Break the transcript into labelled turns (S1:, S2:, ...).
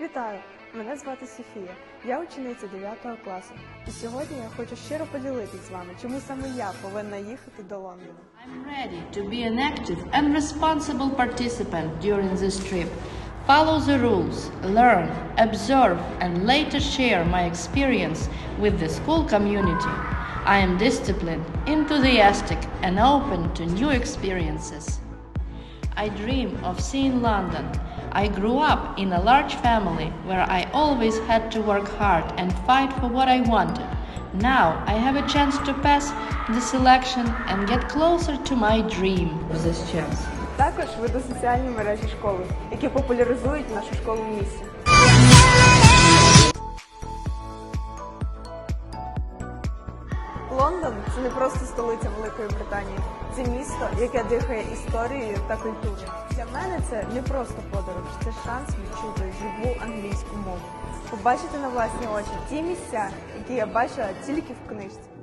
S1: Вітаю! Мене звати Софія. Я учениця 9 класу. І сьогодні я хочу щиро поділитися з вами, чому саме я повинна їхати до Лондона.
S2: I'm ready to be an active and responsible participant during this trip. Follow the rules, learn, observe, and later share my experience with the school community. I am disciplined, enthusiastic, and open to new experiences. I dream of seeing London. I grew up in a large family where I always had to work hard and fight for what I wanted. Now I have a chance to pass the selection and get closer to my dream with this chance.
S1: Також веду соціальні мережі школи, які популяризують нашу школу в місті. Лондон це не просто столиця Великої Британії, це місто, яке дихає історією та культурою. Для мене це не просто подорож, це шанс відчути живу англійську мову, побачити на власні очі ті місця, які я бачила тільки в книжці.